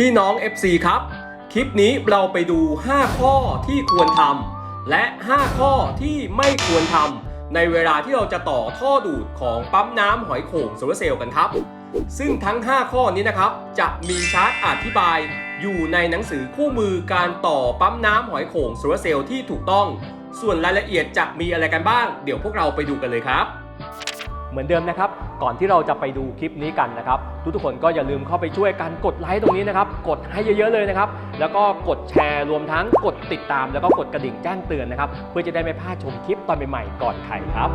พี่น้อง FC ครับ คลิปนี้เราไปดู 5 ข้อที่ควรทำและ 5 ข้อที่ไม่ควรทำในเวลาที่เราจะต่อท่อดูดของปั๊มน้ำหอยโข่งโซลาร์เซลล์กันครับ ซึ่งทั้ง 5 ข้อนี้นะครับ จะมีชาร์ตอธิบายอยู่ในหนังสือคู่มือการต่อปั๊มน้ำหอยโข่งโซลาร์เซลล์ที่ถูกต้อง ส่วนรายละเอียดจะมีอะไรกันบ้าง เดี๋ยวพวกเราไปดูกันเลยครับ เหมือนเดิมนะครับ ก่อนที่เราจะไปดูคลิปนี้กันนะครับ ทุกๆคนก็อย่าลืมเข้าไปช่วยกันกดไลค์ตรงนี้นะครับ กดให้เยอะๆเลยนะครับ แล้วก็กดแชร์รวมทั้งกดติดตาม แล้วก็กดกระดิ่งแจ้งเตือนนะครับ เพื่อจะได้ไม่พลาดชมคลิปตอนใหม่ๆก่อนใครครับ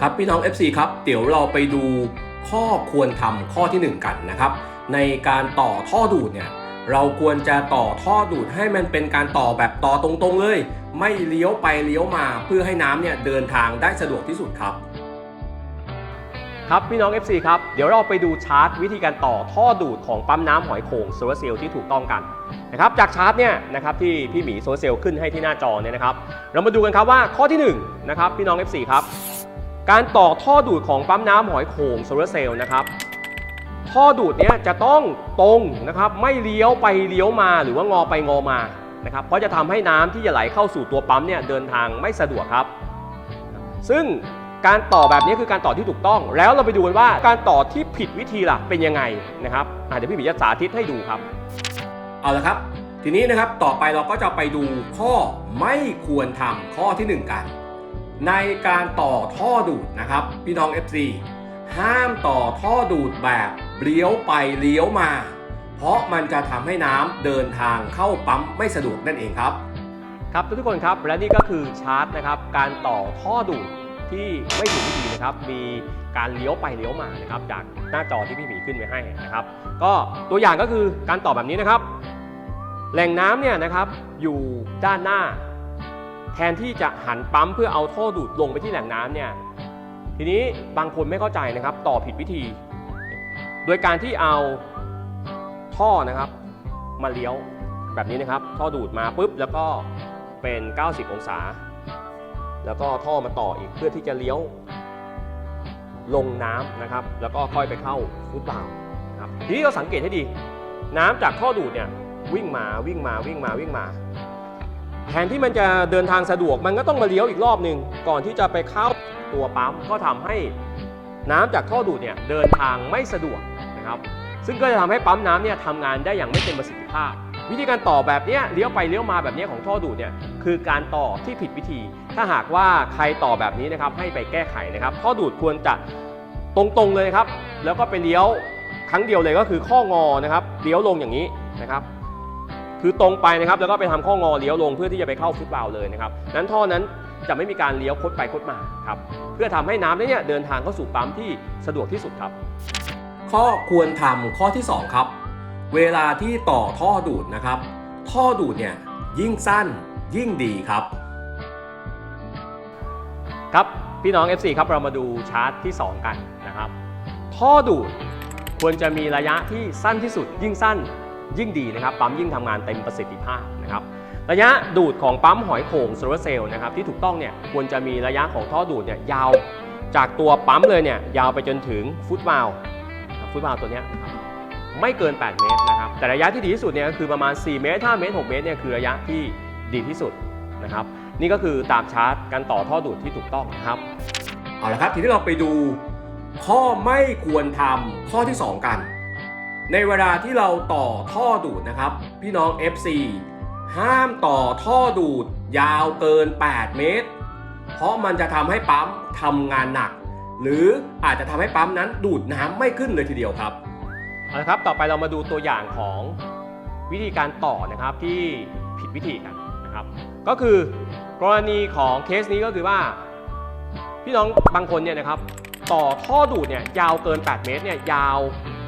ครับพี่น้อง FC ครับเดี๋ยวเราไปดูข้อควรทำข้อทีหนึ่1 กันนะครับ ในการต่อท่อดูดเนี่ยเราควรจะต่อท่อดูดให้มันเป็นการต่อแบบต่อตรงๆเลย ไม่เลี้ยวไปเลี้ยวมาเพื่อให้น้ำเนี่ยเดินทางได้สะดวกที่สุดครับ ครับพี่น้อง FC ครับ เดี๋ยวเราไปดูชาร์ตวิธีการต่อท่อดูดของปั๊มน้ำหอยโข่งโซลาร์เซลล์ที่ถูกต้องกันนะครับจากชาร์ตเนี่ยนะครับที่พี่หมีโซลาร์เซลล์ขึ้นให้ที่หน้าจอเนี่ยนะครับ เรามาดูกันครับว่าข้อที่หนึ่งนะครับพี่น้อง FC ครับ การต่อท่อดูดของปั๊มน้ำหอยโข่งโซลาร์เซลล์นะครับท่อดูดเนี้ยจะต้องตรงนะครับไม่เลี้ยวไปเลี้ยวมาหรือว่างอไปงอมา นะครับเพราะจะทำให้น้ำที่จะไหลเข้าสู่ตัวปั๊มเนี่ยเดินทางไม่สะดวกครับ ซึ่งการต่อแบบนี้คือการต่อที่ถูกต้อง แล้วเราไปดูกันว่าการต่อที่ผิดวิธีล่ะเป็นยังไงนะครับเดี๋ยวพี่หมีจะสาธิตให้ดูครับ เอาละครับ ทีนี้นะครับต่อไปเราก็จะไปดูข้อไม่ควรทำข้อที่หนึ่งกัน ในการต่อท่อดูดนะครับพี่น้อง FC ห้ามต่อท่อดูดแบบเลี้ยวไปเลี้ยวมา เพราะมันจะทำให้น้ำเดินทางเข้าปั๊มไม่สะดวกนั่นเองครับ ครับทุกคนครับและนี่ก็คือชาร์ตนะครับ การต่อท่อดูดที่ไม่ถูกวิธีนะครับ มีการเลี้ยวไปเลี้ยวมานะครับ จากหน้าจอที่พี่หมีขึ้นไว้ให้นะครับ ก็ตัวอย่างก็คือการต่อแบบนี้นะครับ แหล่งน้ำเนี่ยนะครับอยู่ด้านหน้า แทนที่จะหันปั๊มเพื่อเอาท่อดูดลงไปที่แหล่งน้ำเนี่ยทีนี้บางคนไม่เข้าใจนะครับ ต่อผิดวิธี โดยการที่เอา ท่อนะครับ มาเลี้ยวแบบนี้นะครับ ท่อดูดมาปุ๊บแล้วก็เป็น 90 องศา แล้วก็ท่อมาต่ออีกเพื่อที่จะเลี้ยวลงน้ำนะครับ แล้วก็ค่อยไปเข้าฟุตบาทนะครับทีนี้เราสังเกตให้ดี น้ำจากท่อดูดเนี่ยวิ่งมาวิ่งมาวิ่งมาวิ่งมา แทนที่มันจะเดินทางสะดวกมันก็ต้องมาเลี้ยวอีกรอบหนึ่งก่อนที่จะไปเข้าตัวปั๊มก็ทำให้น้ำจากท่อดูดเนี่ยเดินทางไม่สะดวกนะครับ ซึ่งก็จะทำให้ปั๊มน้ำเนี่ยทำงานได้อย่างไม่เต็มประสิทธิภาพ วิธีการต่อแบบเนี้ยเลี้ยวไปเลี้ยวมาแบบนี้ของท่อดูดเนี่ยคือการต่อที่ผิดวิธี ถ้าหากว่าใครต่อแบบนี้นะครับให้ไปแก้ไขนะครับท่อดูดควรจะตรงๆเลยครับ แล้วก็ไปเลี้ยวครั้งเดียวเลยก็คือข้องอนะครับเลี้ยวลงอย่างนี้นะครับคือตรงไปนะครับแล้วก็ไปทำข้องอเลี้ยวลงเพื่อที่จะไปเข้าฟุตบาทเลยนะครับนั้นท่อนั้นจะไม่มีการเลี้ยวคดไปคดมาครับเพื่อทำให้น้ำเนี่ยเดินทางเข้าสู่ปั๊มที่สะดวกที่สุดครับ ข้อควรทำข้อที่ 2 ครับ เวลาที่ต่อท่อดูดนะครับ ท่อดูดเนี่ยยิ่งสั้นยิ่งดีครับ ครับพี่น้อง FC ครับเรามาดูชาร์ตที่ 2 กันนะครับ ท่อดูดควรจะมีระยะที่สั้นที่สุด ยิ่งสั้นยิ่งดีนะครับ ปั๊มยิ่งทำงานเต็มประสิทธิภาพนะครับระยะดูดของปั๊มหอยโข่งโซลาร์เซลล์นะครับที่ถูกต้องเนี่ยควรจะมีระยะของท่อดูดเนี่ยยาว จากตัวปั๊มเลยเนี่ยยาวไปจนถึงฟุตวาล ฟุตวาลตัวนี้นะครับไม่เกิน 8 เมตรนะครับ แต่ระยะที่ดีที่สุดเนี่ยคือประมาณ 4 เมตร5เมตร 6 เมตรเนี่ยคือระยะที่ดีที่สุดนะครับ นี่ก็คือตามชาร์ตการต่อท่อดูดที่ถูกต้องนะครับ เอาละครับทีนี้เราไปดูข้อไม่ควรทำข้อที่ 2 กัน ในเวลาที่เราต่อท่อดูดนะครับ พี่น้อง FC ห้ามต่อท่อดูดยาวเกิน 8 เมตร เพราะมันจะทำให้ปั๊มทำงานหนัก หรืออาจจะทำให้ปั๊มนั้นดูดน้ำไม่ขึ้นเลยทีเดียวครับเอาละครับ ต่อไปเรามาดูตัวอย่างของวิธีการต่อนะครับที่ผิดวิธีกันนะครับ ก็คือกรณีของเคสนี้ก็คือว่า พี่น้องบางคนเนี่ยนะครับ ต่อท่อดูดเนี่ยยาวเกิน 8 เมตรเนี่ยยาว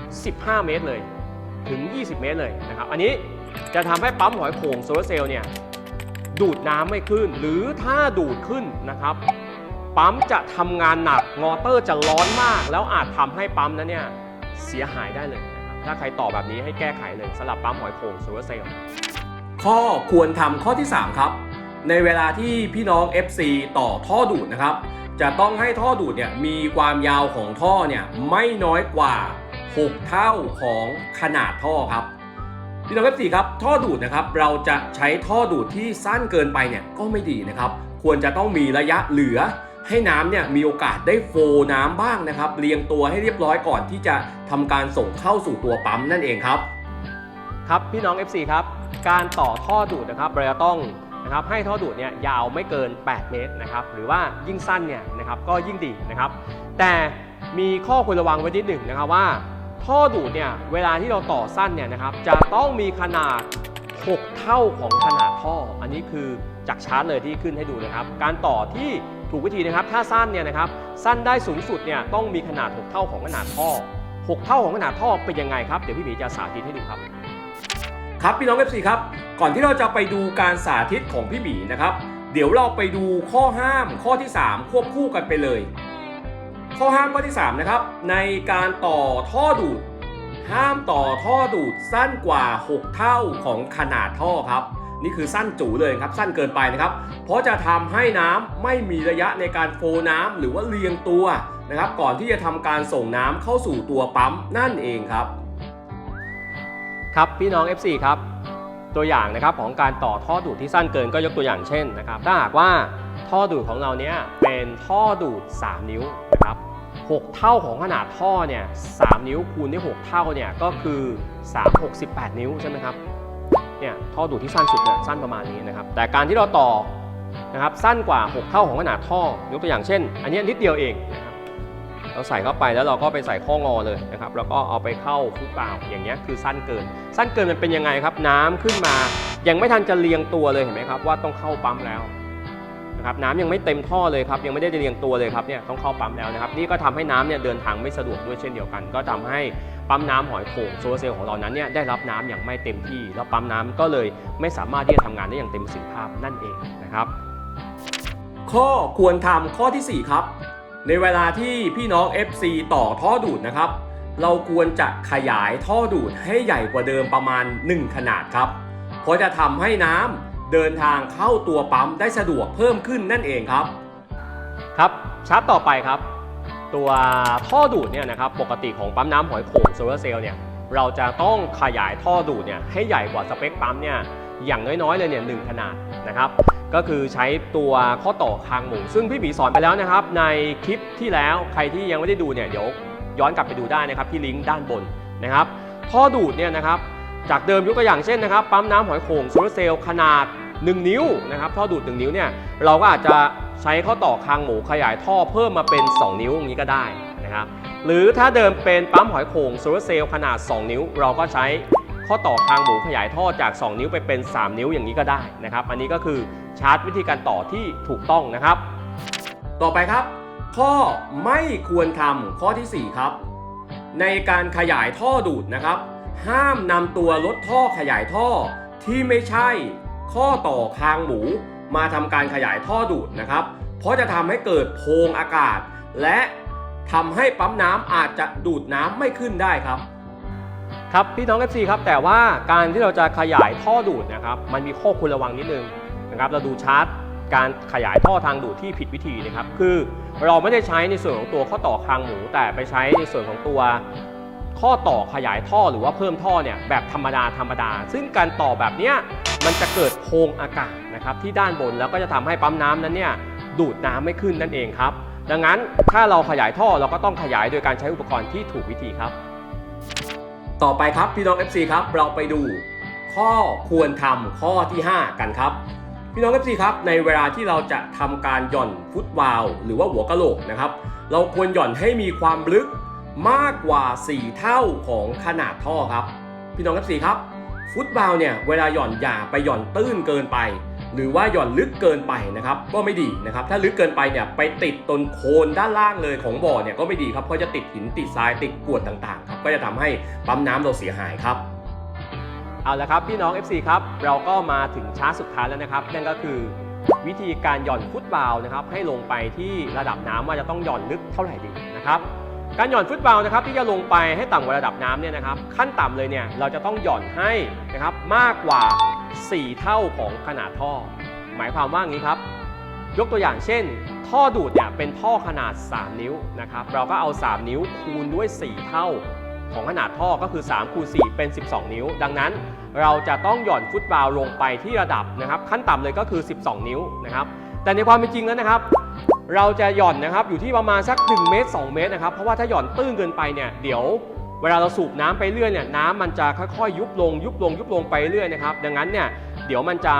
15 เมตรเลย ถึง 20 เมตรเลยนะครับ อันนี้จะทำให้ปั๊มหอยโข่งโซลาร์เซลล์เนี่ยดูดน้ำไม่ขึ้น หรือถ้าดูดขึ้นนะครับ ปั๊มจะทำงานหนักมอเตอร์จะร้อนมาก แล้วอาจทำให้ปั๊มนั้นเนี่ยเสียหายได้เลยนะครับถ้าใครต่อแบบนี้ให้แก้ไขเลยสำหรับปั๊มหอยโข่งโซลาร์เซลล์ข้อควรทำข้อที่ 3 ครับ ในเวลาที่พี่น้อง FC ต่อท่อดูดนะครับ จะต้องให้ท่อดูดเนี่ยมีความยาวของท่อเนี่ยไม่น้อยกว่า 6 เท่าของขนาดท่อครับพี่น้องเอฟซีครับท่อดูดนะครับเราจะใช้ท่อดูดที่สั้นเกินไปเนี่ยก็ไม่ดีนะครับควรจะต้องมีระยะเหลือ ให้น้ำเนี่ยมีโอกาสได้โฟน้ำบ้างนะครับ เรียงตัวให้เรียบร้อยก่อนที่จะทำการส่งเข้าสู่ตัวปั๊มนั่นเองครับ ครับพี่น้อง FC ครับ การต่อท่อดูดนะครับเราจะต้องนะครับให้ท่อดูดเนี่ยยาวไม่เกิน 8 เมตรนะครับหรือว่ายิ่งสั้นเนี่ยนะครับก็ยิ่งดีนะครับ แต่มีข้อควรระวังไว้นิดหนึ่งนะครับว่า ท่อดูดเนี่ยเวลาที่เราต่อสั้นเนี่ยนะครับจะต้องมีขนาด 6 เท่าของขนาดท่อ อันนี้คือจากชาร์ตเลยที่ขึ้นให้ดูนะครับ การต่อที่ ถูกวิธีนะครับ ถ้าสั้นเนี่ยนะครับ สั้นได้สูงสุดเนี่ยต้องมีขนาด 6 เท่าของขนาดท่อ 6 เท่าของขนาดท่อเป็นยังไงครับ เดี๋ยวพี่หมีจะสาธิตให้ดูครับ ครับพี่น้อง FC ครับ ก่อนที่เราจะไปดูการสาธิตของพี่หมีนะครับ เดี๋ยวเราไปดูข้อห้ามข้อที่ 3 ควบคู่กันไปเลย ข้อห้ามข้อที่3นะครับ ในการต่อท่อดูด ห้ามต่อท่อดูดสั้นกว่า 6 เท่าของขนาดท่อครับ นี่คือสั้นจูเลยครับสั้นเกินไปนะครับ เพราะจะทำให้น้ำไม่มีระยะในการโฟน้ำหรือว่าเรียงตัวนะครับ ก่อนที่จะทำการส่งน้ำเข้าสู่ตัวปั๊มนั่นเองครับ ครับพี่น้อง FC ครับตัวอย่างนะครับของการต่อท่อดูดที่สั้นเกินก็ยกตัวอย่างเช่นนะครับ ถ้าหากว่าท่อดูดของเราเนี้ยเป็นท่อดูด 3 นิ้วนะครับ6 เท่าของขนาดท่อเนี่ย3นิ้วคูณด้วย6เท่าเนี่ยก็คือ 368 นิ้วใช่ไหมครับ เนี่ยท่อดูดที่สั้นสุดเนี่ยสั้นประมาณนี้นะครับแต่การที่เราต่อนะครับสั้นกว่า 6 เท่าของขนาดท่อยกตัวอย่างเช่น อันนี้นิดเดียวเองนะครับเราใส่เข้าไปแล้วเราก็ไปใส่ข้องอเลยนะครับแล้วก็เอาไปเข้าฟุตบาล์วอย่างเงี้ยคือสั้นเกิน สั้นเกินมันเป็นยังไงครับ น้ำขึ้นมา ยังไม่ทันจะเรียงตัวเลยเห็นไหมครับว่าต้องเข้าปั๊มแล้วนะครับน้ำยังไม่เต็มท่อเลยครับยังไม่ได้เรียงตัวเลยครับเนี่ยต้องเข้าปั๊มแล้วนะครับนี่ก็ทำให้น้ำเนี่ยเดินทางไม่สะดวกด้วยเช่นเดียวกัน ก็ทำให้ ปั๊มน้ำหอยโข่งโซลาเซลล์ของเรานั้นเนี่ยได้รับน้ำอย่างไม่เต็มที่ แล้วปั๊มน้ำก็เลยไม่สามารถที่จะทำงานได้อย่างเต็มประสิทธิภาพนั่นเองนะครับ ข้อควรทำข้อทีสี่ 4 ครับ ในเวลาที่พี่น้อง FC ต่อท่อดูดนะครับ เราควรจะขยายท่อดูดให้ใหญ่กว่าเดิมประมาณ 1 ขนาดครับ เพราะจะทำให้น้ำเดินทางเข้าตัวปั๊มได้สะดวกเพิ่มขึ้นนั่นเองครับ ครับชาร์ตต่อไปครับ ตัวท่อดูดเนี่ยนะครับปกติของปั๊มน้ำหอยโข่งโซลาร์เซลล์เนี่ยเราจะต้องขยายท่อดูดเนี่ยให้ใหญ่กว่าสเปคปั๊มเนี่ยอย่างน้อยๆเลยเนี่ยหนึ่งขนาดนะครับ ก็คือใช้ตัวข้อต่อคางหมู ซึ่งพี่บีสอนไปแล้วนะครับ ในคลิปที่แล้วใครที่ยังไม่ได้ดูเนี่ยเดี๋ยวย้อนกลับไปดูได้นะครับที่ลิงก์ด้านบนนะครับ ท่อดูดเนี่ยนะครับจากเดิมยกตัวอย่างเช่นนะครับปั๊มน้ำหอยโข่งโซลาร์เซลล์ขนาด 1 นิ้วนะครับท่อดูด 1 นิ้วเนี่ยเราก็อาจจะ ใช้ข้อต่อคางหมูขยายท่อเพิ่มมาเป็น 2 นิ้วอย่างนี้ก็ได้นะครับหรือถ้าเดิมเป็นปั๊มหอยโข่งโซลาร์เซลล์ขนาด 2 นิ้ว เราก็ใช้ข้อต่อคางหมูขยายท่อจาก 2 นิ้วไปเป็น 3 นิ้วอย่างนี้ก็ได้นะครับอันนี้ก็คือชาร์ตวิธีการต่อที่ถูกต้องนะครับ ต่อไปครับ ข้อไม่ควรทำข้อทีสี่4 ครับ ในการขยายท่อดูดนะครับ ห้ามนำตัวลดท่อขยายท่อที่ไม่ใช่ข้อต่อคางหมู มาทำการขยายท่อดูดนะครับ เพราะจะทำให้เกิดโพรงอากาศ และทำให้ปั๊มน้ำอาจจะดูดน้ำไม่ขึ้นได้ครับ ครับพี่น้อง FC ครับแต่ว่าการที่เราจะขยายท่อดูดนะครับ มันมีข้อควรระวังนิดนึงนะครับ เราดูชาร์ตการขยายท่อทางดูดที่ผิดวิธีนะครับ คือเราไม่ได้ใช้ในส่วนของตัวข้อต่อคางหมู แต่ไปใช้ในส่วนของตัว ข้อต่อขยายท่อหรือว่าเพิ่มท่อเนี่ยแบบธรรมดาธรรมดา ซึ่งการต่อแบบเนี้ยมันจะเกิดโพรงอากาศนะครับที่ด้านบนแล้วก็จะทำให้ปั๊มน้ำนั้นเนี่ยดูดน้ำไม่ขึ้นนั่นเองครับ ดังนั้นถ้าเราขยายท่อเราก็ต้องขยายโดยการใช้อุปกรณ์ที่ถูกวิธีครับ ต่อไปครับพี่น้อง FC ครับ เราไปดูข้อควรทำข้อที่ 5 กันครับ พี่น้อง FC ครับในเวลาที่เราจะทำการหย่อนฟุตวาลหรือว่าหัวกะโหลกนะครับ เราควรหย่อนให้มีความลึก มากกว่า 4 เท่าของขนาดท่อครับ พี่น้อง FC ครับ ฟุตวาลเนี่ยเวลาหย่อนอย่าไปหย่อนตื้นเกินไป หรือว่าหย่อนลึกเกินไปนะครับก็ไม่ดีนะครับ ถ้าลึกเกินไปเนี่ยไปติดตนโคนด้านล่างเลยของบ่อเนี่ยก็ไม่ดีครับเพราะจะติดหินติดทรายติดกวดต่างๆครับก็จะทำให้ปั๊มน้ำเราเสียหายครับเอาละครับพี่น้อง FC ครับเราก็มาถึงชาร์ตสุดท้ายแล้วนะครับนั่นก็คือวิธีการหย่อนฟุตบาลนะครับให้ลงไปที่ระดับน้ำว่าจะต้องหย่อนลึกเท่าไหร่ดีนะครับ การหย่อนฟุตบาลนะครับที่จะลงไปให้ต่ำกว่าระดับน้ำเนี่ยนะครับขั้นต่ำเลยเนี่ยเราจะต้องหย่อนให้นะครับมากกว่า 4 เท่าของขนาดท่อ หมายความว่าอย่างนี้ครับ ยกตัวอย่างเช่น ท่อดูดเนี่ยเป็นท่อขนาด 3 นิ้วนะครับเราก็เอา 3 นิ้วคูณด้วย 4 เท่าของขนาดท่อก็คือ3คูณ4เป็น 12 นิ้ว ดังนั้นเราจะต้องหย่อนฟุตบาลลงไปที่ระดับนะครับขั้นต่ำเลยก็คือ 12 นิ้วนะครับแต่ในความเป็นจริงแล้วนะครับ เราจะหย่อนนะครับอยู่ที่ประมาณสัก1เมตร2 เมตรนะครับเพราะว่าถ้าหย่อนตื้นเกินไปเนี่ยเดี๋ยวเวลาเราสูบน้ำไปเรื่อยเนี่ยน้ำมันจะค่อยๆ ยุบลงยุบลงยุบลงไปเรื่อยนะครับดังนั้นเนี่ยเดี๋ยวมันจะ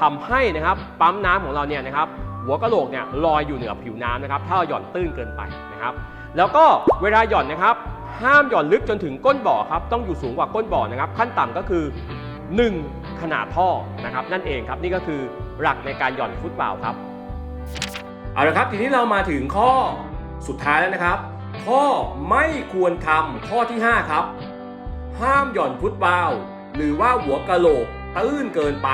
ทำให้นะครับปั๊มน้ำของเราเนี่ยนะครับหัวกะโหลกเนี่ยลอยอยู่เหนือผิวน้ำนะครับถ้าเราหย่อนตื้นเกินไปนะครับแล้วก็เวลาหย่อนนะครับห้ามหย่อนลึกจนถึงก้นบ่อครับต้องอยู่สูงกว่าก้นบ่อนะครับขั้นต่ำก็คือ 1 ขนาดท่อนะครับนั่นเองครับนี่ก็คือหลักในการหย่อนฟุตบาลครับ เอาละครับทีนี้เรามาถึงข้อสุดท้ายแล้วนะครับ ข้อไม่ควรทำข้อที่ 5 ครับ ห้ามหย่อนฟุตบาลหรือว่าหัวกะโหลกตื้นเกินไป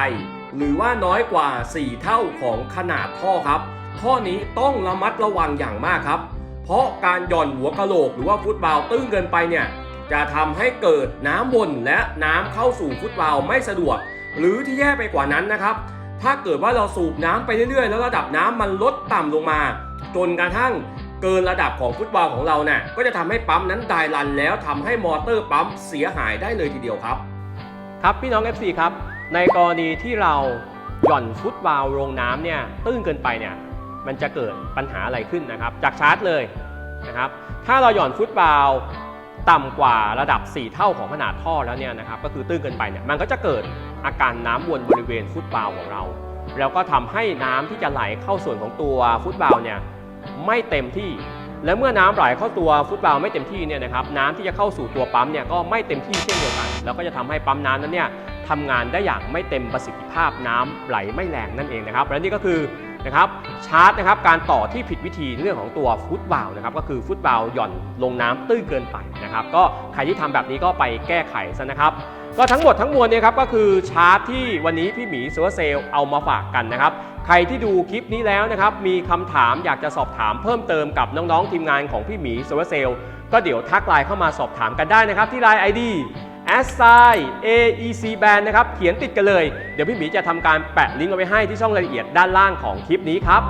หรือว่าน้อยกว่า 4 เท่าของขนาดท่อครับ ข้อนี้ต้องระมัดระวังอย่างมากครับ เพราะการหย่อนหัวกะโหลกหรือว่าฟุตบาลตื้นเกินไปเนี่ยจะทำให้เกิดน้ำวนและน้ำเข้าสู่ฟุตบาลไม่สะดวก หรือที่แย่ไปกว่านั้นนะครับ ถ้าเกิดว่าเราสูบน้ำไปเรื่อยๆ แล้วระดับน้ำมันลดต่ำลงมา จนกระทั่งเกินระดับของฟุตบอลของเราเนี่ยก็จะทำให้ปั๊มนั้นไดรันแล้วทำให้มอเตอร์ปั๊มเสียหายได้เลยทีเดียวครับ ครับพี่น้อง FC ครับ ในกรณีที่เราหย่อนฟุตบาลลงน้ำเนี่ยตื้นเกินไปเนี่ยมันจะเกิดปัญหาอะไรขึ้นนะครับ จากชาร์จเลยนะครับถ้าเราหย่อนฟุตบาลต่ำกว่าระดับ 4 เท่าของขนาดท่อแล้วเนี่ยนะครับก็คือตื้นเกินไปเนี่ยมันก็จะเกิด อาการน้ำวนบริเวณฟุตบาลของเรา แล้วก็ทำให้น้ำที่จะไหลเข้าส่วนของตัวฟุตบาลเนี่ยไม่เต็มที่ และเมื่อน้ำไหลเข้าตัวฟุตบาลไม่เต็มที่เนี่ยนะครับน้ำที่จะเข้าสู่ตัวปั๊มเนี่ยก็ไม่เต็มที่เช่นเดียวกัน แล้วก็จะทำให้ปั๊มน้ำนั้นเนี่ยทำงานได้อย่างไม่เต็มประสิทธิภาพน้ำไหลไม่แรงนั่นเองนะครับและนี่ก็คือนะครับชาร์จนะครับการต่อที่ผิดวิธีเรื่องของตัวฟุตบาลนะครับก็คือฟุตบาลหย่อนลงน้ำตื้นเกินไปนะครับก็ใครที่ทำแบบนี้ก็ไปแก้ไขซะนะครับ ก็ทั้งหมดทั้งมวลเนี่ยครับก็คือชาร์จที่วันนี้พี่หมีโซลาร์เซลล์เอามาฝากกันนะครับ ใครที่ดูคลิปนี้แล้วนะครับมีคำถามอยากจะสอบถามเพิ่มเติมกับน้องๆทีมงานของพี่หมีโซลาร์เซลล์ก็เดี๋ยวทักไลน์เข้ามาสอบถามกันได้นะครับที่ไลน์ ID a s s i AEC Band นะครับ เขียนติดกันเลย เดี๋ยวพี่หมีจะทำการแปะลิงก์เอาไว้ให้ที่ช่องรายละเอียดด้านล่างของคลิปนี้ครับ